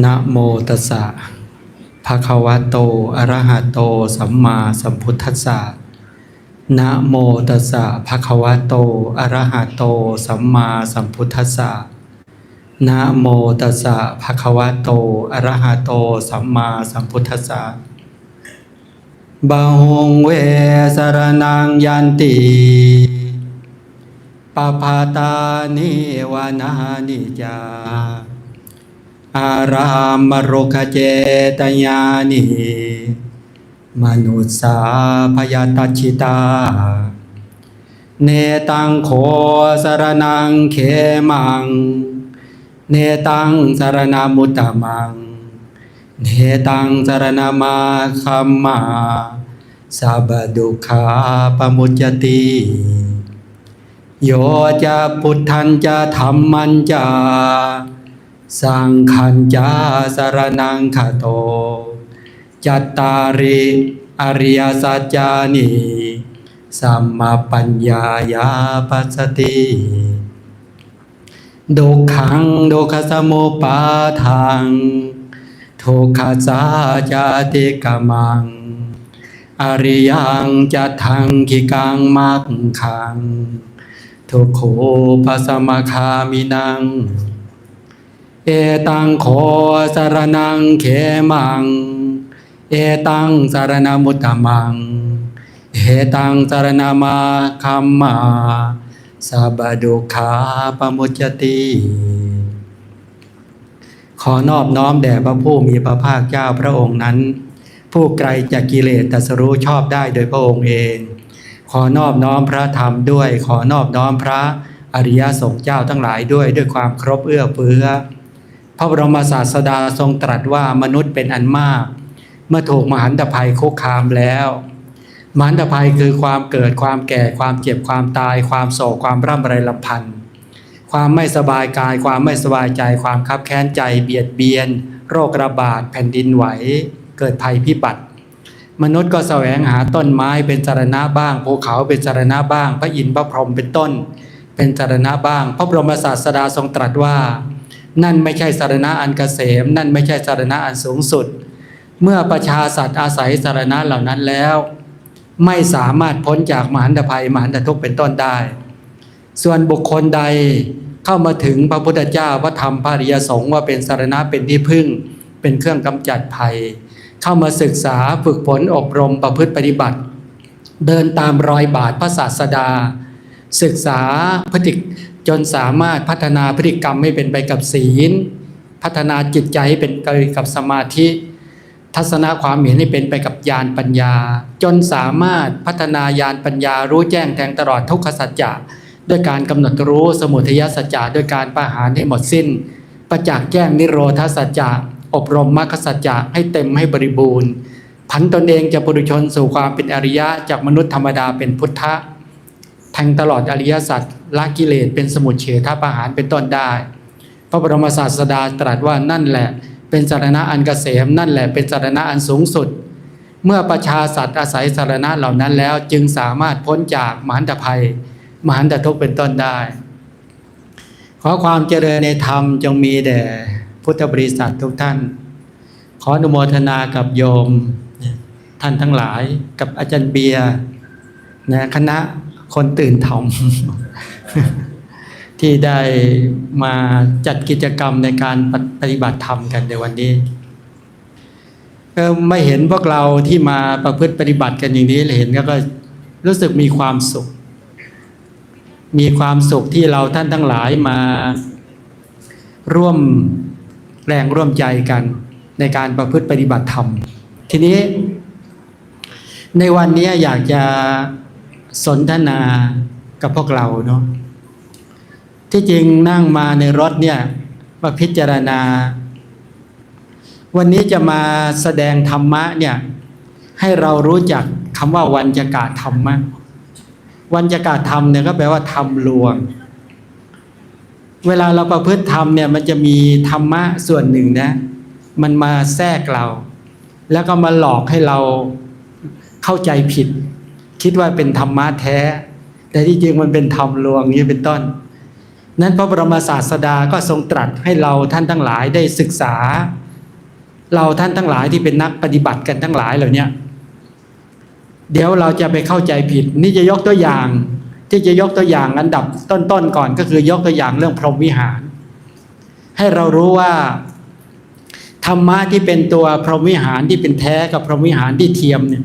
นะโมตัสสะภะคะวะโต อะระหะโต สัมมาสัมพุทธัสสะ นะโมตัสสะภะคะวะโต อะระหะโต สัมมาสัมพุทธัสสะ นะโมตัสสะภะคะวะโต อะระหะโต สัมมาสัมพุทธัสสะบาหงเวสรนังยันติปภาตานิวานานิจา อารามรุขเจตญานิมนุสสาพยาตชิตา เนตังโคสรนังเขมัง เนตังสรณมุตตมัง เนตังสรณมาคัมมาสัพดุขาปมุจจติโยจะพุทธันจะธรรมันจะ สังขันจาสารนังคาโต จัตตาริอริยสัจจานิสัมมาปัญญายาปัสสติดุขังดุขสมุปาทังทุกขสาจาติกมัง อริยังจะทังกิกังมักขัง ทุกโขปัสมคามินัง เอตังโคสารนังเขมัง เอตังสารนามุตตมัง เอตังสารนามาคัมมาสับดุขาปมุจจติขอนอบน้อมแด่พระผู้มีพระภาคเจ้าพระองค์นั้น ผู้ไกลจากกิเลสตัสรู้ชอบได้โดยพระองค์เอง ขอนอบน้อมพระธรรมด้วย ขอนอบน้อมพระอริยสงฆ์เจ้าทั้งหลายด้วยด้วยความครบเอื้อเฟื้อ ระบรมศาสดาทรงตรัสว่ามนุษย์เป็นอันมาก เมื่อถูกมหันตภัยคุกคามแล้วมหันตภัยคือความเกิดความแก่ความเจ็บความตาย ความโศกความร่ำไรลำพันธ์ความไม่สบายกาย ความไม่สบายใจ ความคับแค้นใจ เบียดเบียน โรคระบาด แผ่นดินไหว เกิดภัยพิบัติ มนุษย์ก็แสวงหาต้นไม้เป็นสารณะบ้างภูเขาเป็นสารณะบ้าง พระอินทร์พระพรหมเป็นต้น เป็นสารณะบ้าง พระบรมศาสดาทรงตรัสว่า นั่นไม่ใช่สารณะอันเกษม นั่นไม่ใช่สารณะอันสูงสุด เมื่อประชาสัตว์อาศัยสารณะเหล่านั้นแล้ว ไม่สามารถพ้นจากมหันตภัยมหันตทุกข์เป็นต้นได้ ส่วนบุคคลใดเข้ามาถึงพระพุทธเจ้าพระธรรมพระริยสงฆ์ว่าเป็นสารณะเป็นที่พึ่ง เป็นเครื่องกำจัดภัย เข้ามาศึกษาฝึกฝนอบรมประพฤติปฏิบัติ เดินตามรอยบาทพระศาสดา ศึกษาพฤติ จนสามารถพัฒนาพฤติกรรมให้เป็นไปกับศีล พัฒนาจิตใจให้เป็นไปกับสมาธิ ทัศนะความเห็นให้เป็นไปกับญาณปัญญา จนสามารถพัฒนาญาณปัญญารู้แจ้งแทงตลอดทุกขสัจจะด้วยการกำหนดรู้สมุทัยสัจจะด้วยการประหารให้หมดสิ้น ประจักษ์แจ้งนิโรธาสัจจะอบรมมรรคสัจจะให้เต็มให้บริบูรณ์ พันตนเองจะปุถุชนสู่ความเป็นอริยะจากมนุษย์ธรรมดาเป็นพุทธะ แทงตลอดอริยสัจละกิเลสเป็นสมุทเฉทประหารเป็นต้นได้ พระบรมศาสดาตรัสว่านั่นแหละ เป็นสารณะอันเกษมนั่นแหละเป็นสารณะอันสูงสุด เมื่อประชาสัตว์อาศัยสารณะเหล่านั้นแล้วจึงสามารถพ้นจากมหันตภัย มหันตทุกข์เป็นต้นได้ ขอความเจริญในธรรมจงมีแด่พุทธบริษัททุกท่าน ขออนุโมทนากับโยม ท่านทั้งหลายกับอาจารย์เบียร์นะคณะ คนตื่นธรรมที่ได้มาจัดกิจกรรมในการปฏิบัติธรรมกันในวันนี้ก็ไม่เห็นพวกเราที่มาประพฤติปฏิบัติกันอย่างนี้เห็นก็รู้สึกมีความสุข มีความสุขที่เราท่านทั้งหลายมาร่วมแรงร่วมใจกันในการประพฤติปฏิบัติธรรม ทีนี้ในวันนี้อยากจะ สนทนากับพวกเราเนาะที่จริงนั่งมาในรถเนี่ยมาพิจารณา วันนี้จะมาแสดงธรรมะเนี่ยให้เรารู้จักคำว่าวันจะกาธรรมะวันจะกาธรรมเนี่ยก็แปลว่าธรรมลวง เวลาเราประพฤติธรรมเนี่ยมันจะมีธรรมะส่วนหนึ่งนะ มันมาแทรกเรา แล้วก็มาหลอกให้เราเข้าใจผิด คิดว่าเป็นธรรมะแท้ แต่ที่จริงมันเป็นธรรมลวงนี้เป็นต้น นั้นพระบรมศาสดาก็ทรงตรัสให้เราท่านทั้งหลายได้ศึกษา เราท่านทั้งหลายที่เป็นนักปฏิบัติกันทั้งหลายเหล่านี้เดี๋ยวเราจะไปเข้าใจผิด นี่จะยกตัวอย่าง ที่จะยกตัวอย่างอันดับต้นๆก่อนก็คือยกตัวอย่างเรื่องพรหมวิหาร ให้เรารู้ว่าธรรมะที่เป็นตัวพรหมวิหารที่เป็นแท้กับพรหมวิหารที่เทียมเนี่ย